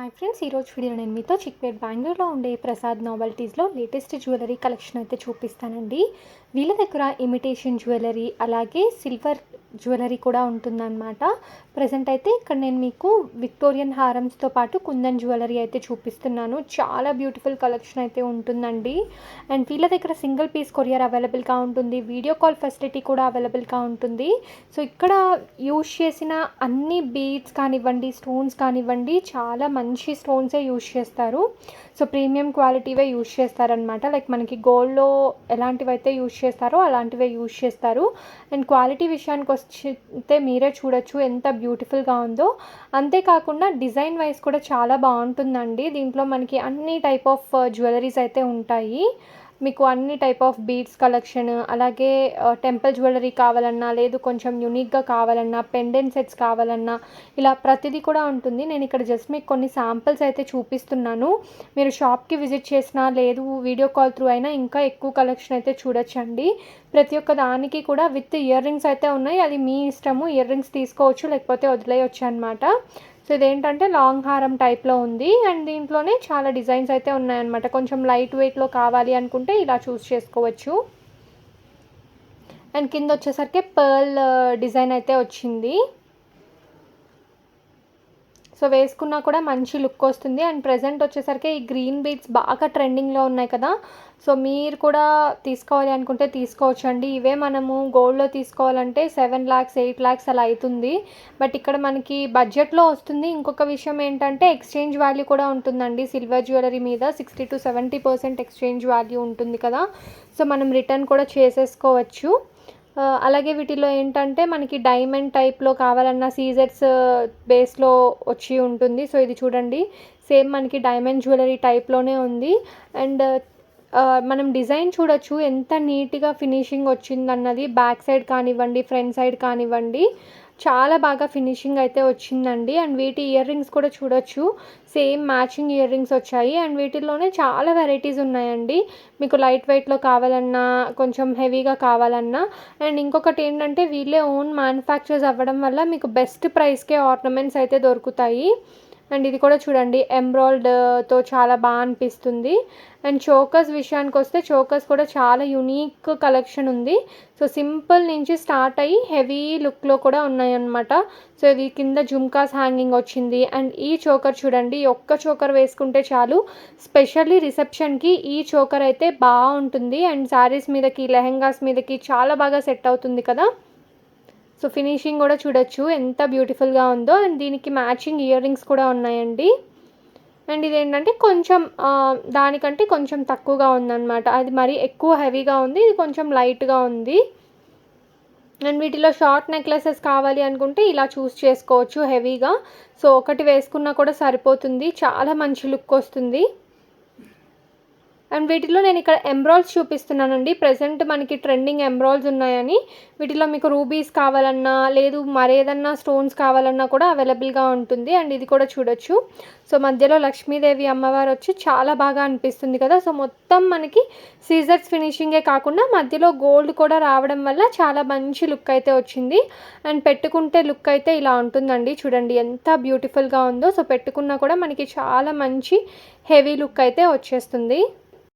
Hi friends ఈరోజు video నేను మీతో చిక్పేట్ బెంగళూరులో ఉండే ప్రసాద్ నావల్టీస్లో లేటెస్ట్ జ్యువెలరీ కలెక్షన్ అయితే చూపిస్తానండి. వీళ్ళ దగ్గర ఇమిటేషన్ జ్యువెలరీ అలాగే సిల్వర్ జ్యువెలరీ కూడా ఉంటుందన్నమాట. ప్రజెంట్ అయితే ఇక్కడ నేను మీకు విక్టోరియన్ హారమ్స్తో పాటు కుందన్ జ్యువెలరీ అయితే చూపిస్తున్నాను. చాలా బ్యూటిఫుల్ కలెక్షన్ అయితే ఉంటుందండి. అండ్ వీళ్ళ దగ్గర సింగిల్ పీస్ కొరియర్ అవైలబుల్గా ఉంటుంది. వీడియో కాల్ ఫెసిలిటీ కూడా అవైలబుల్గా ఉంటుంది. సో ఇక్కడ యూజ్ చేసిన అన్ని బీడ్స్ కానివ్వండి స్టోన్స్ కానివ్వండి చాలా మంచి స్టోన్సే యూజ్ చేస్తారు. సో ప్రీమియం క్వాలిటీవే యూజ్ చేస్తారనమాట లైక్ మనకి గోల్డ్లో ఎలాంటివైతే యూజ్ చేస్తారో అలాంటివే యూజ్ చేస్తారు. అండ్ క్వాలిటీ విషయానికి వస్తే మీరే చూడొచ్చు ఎంత బ్యూటిఫుల్గా ఉందో. అంతేకాకుండా డిజైన్ వైజ్ కూడా చాలా బాగుంటుందండి. దీంట్లో మనకి అన్ని టైప్ ఆఫ్ జ్యువెలరీస్ అయితే ఉంటాయి. మీకు అన్ని టైప్ ఆఫ్ బీడ్స్ కలెక్షన్ అలాగే టెంపుల్ జ్యువెలరీ కావాలన్నా లేదు కొంచెం యూనిక్గా కావాలన్నా పెండెంట్ సెట్స్ కావాలన్నా ఇలా ప్రతిదీ కూడా ఉంటుంది. నేను ఇక్కడ జస్ట్ మీకు కొన్ని శాంపిల్స్ అయితే చూపిస్తున్నాను. మీరు షాప్కి విజిట్ చేసినా లేదు వీడియో కాల్ త్రూ అయినా ఇంకా ఎక్కువ కలెక్షన్ అయితే చూడొచ్చండి. ప్రతి ఒక్క దానికి కూడా విత్ ఇయర్ రింగ్స్ అయితే ఉన్నాయి. అది మీ ఇష్టము ఇయర్ రింగ్స్ తీసుకోవచ్చు లేకపోతే వదిలేయచ్చు అనమాట సో ఇదేంటంటే లాంగ్ హారం టైప్లో ఉంది. అండ్ దీంట్లోనే చాలా డిజైన్స్ అయితే ఉన్నాయన్నమాట. కొంచెం లైట్ వెయిట్లో కావాలి అనుకుంటే ఇలా చూస్ చేసుకోవచ్చు. అండ్ కింద వచ్చేసరికి పర్ల్ డిజైన్ uh, అయితే వచ్చింది. సో వేసుకున్నా కూడా మంచి లుక్ వస్తుంది. అండ్ ప్రజెంట్ వచ్చేసరికి ఈ గ్రీన్ బీట్స్ బాగా ట్రెండింగ్లో ఉన్నాయి కదా. సో మీరు కూడా తీసుకోవాలి అనుకుంటే తీసుకోవచ్చు అండి ఇవే మనము గోల్డ్లో తీసుకోవాలంటే సెవెన్ ల్యాక్స్ ఎయిట్ ల్యాక్స్ అలా అవుతుంది. బట్ ఇక్కడ మనకి బడ్జెట్లో వస్తుంది. ఇంకొక విషయం ఏంటంటే ఎక్స్చేంజ్ వాల్యూ కూడా ఉంటుందండి. సిల్వర్ జ్యువెలరీ మీద sixty to seventy percent exchange value ఉంటుంది కదా. సో మనం రిటర్న్ కూడా చేసేసుకోవచ్చు. అలాగే వీటిలో ఏంటంటే మనకి డైమండ్ టైప్లో కావాలన్న సీజర్స్ బేస్లో వచ్చి ఉంటుంది. సో ఇది చూడండి. సేమ్ మనకి డైమండ్ జ్యువెలరీ టైప్లోనే ఉంది. అండ్ మనం డిజైన్ చూడొచ్చు ఎంత నీట్గా ఫినిషింగ్ వచ్చిందన్నది. బ్యాక్ సైడ్ కానివ్వండి ఫ్రంట్ సైడ్ కానివ్వండి చాలా బాగా ఫినిషింగ్ అయితే వచ్చిందండి. అండ్ వీటి ఇయర్ రింగ్స్ కూడా చూడొచ్చు. సేమ్ మ్యాచింగ్ ఇయర్ రింగ్స్ వచ్చాయి. అండ్ వీటిల్లోనే చాలా వెరైటీస్ ఉన్నాయండి. మీకు లైట్ వెయిట్లో కావాలన్నా కొంచెం హెవీగా కావాలన్నా. అండ్ ఇంకొకటి ఏంటంటే వీళ్ళే ఓన్ మ్యానుఫ్యాక్చర్స్ అవ్వడం వల్ల మీకు బెస్ట్ ప్రైస్కే ఆర్నమెంట్స్ అయితే దొరుకుతాయి. అండ్ ఇది కూడా చూడండి ఎంబ్రాయిడ్తో uh, చాలా బాగా అనిపిస్తుంది. అండ్ చోకస్ విషయానికి వస్తే చోకస్ కూడా చాలా యునీక్ కలెక్షన్ ఉంది. సో సింపుల్ నుంచి స్టార్ట్ అయ్యి హెవీ లుక్లో కూడా ఉన్నాయన్నమాట. సో ఇది కింద జుమ్కాస్ హ్యాంగింగ్ వచ్చింది. అండ్ ఈ చోకర్ చూడండి ఒక్క చోకర్ వేసుకుంటే చాలు. స్పెషల్లీ రిసెప్షన్కి ఈ చోకర్ అయితే బాగుంటుంది. అండ్ శారీస్ మీదకి లెహెంగాస్ మీదకి చాలా బాగా సెట్ అవుతుంది కదా. సో ఫినిషింగ్ కూడా చూడొచ్చు. ఎంత బ్యూటిఫుల్గా ఉందో. అండ్ దీనికి మ్యాచింగ్ ఇయర్ రింగ్స్ కూడా ఉన్నాయండి. అండ్ ఇదేంటంటే కొంచెం దానికంటే కొంచెం తక్కువగా ఉందన్నమాట. అది మరి ఎక్కువ హెవీగా ఉంది. ఇది కొంచెం లైట్గా ఉంది. అండ్ వీటిలో షార్ట్ నెక్లెసెస్ కావాలి అనుకుంటే ఇలా చూస్ చేసుకోవచ్చు హెవీగా. సో ఒకటి వేసుకున్నా కూడా సరిపోతుంది. చాలా మంచి లుక్ వస్తుంది. అండ్ వీటిలో నేను ఇక్కడ ఎంబ్రాయిల్స్ చూపిస్తున్నానండి. ప్రజెంట్ మనకి ట్రెండింగ్ ఎంబ్రాయిల్స్ ఉన్నాయని. వీటిలో మీకు రూబీస్ కావాలన్నా లేదు మరేదన్నా స్టోన్స్ కావాలన్నా కూడా అవైలబుల్గా ఉంటుంది. అండ్ ఇది కూడా చూడొచ్చు. సో మధ్యలో లక్ష్మీదేవి అమ్మవారు వచ్చి చాలా బాగా అనిపిస్తుంది కదా. సో మొత్తం మనకి సీజర్స్ ఫినిషింగే కాకుండా మధ్యలో గోల్డ్ కూడా రావడం వల్ల చాలా మంచి లుక్ అయితే వచ్చింది. అండ్ పెట్టుకుంటే లుక్ అయితే ఇలా ఉంటుందండి. చూడండి ఎంత బ్యూటిఫుల్గా ఉందో. సో పెట్టుకున్నా కూడా మనకి చాలా మంచి హెవీ లుక్ అయితే వచ్చేస్తుంది.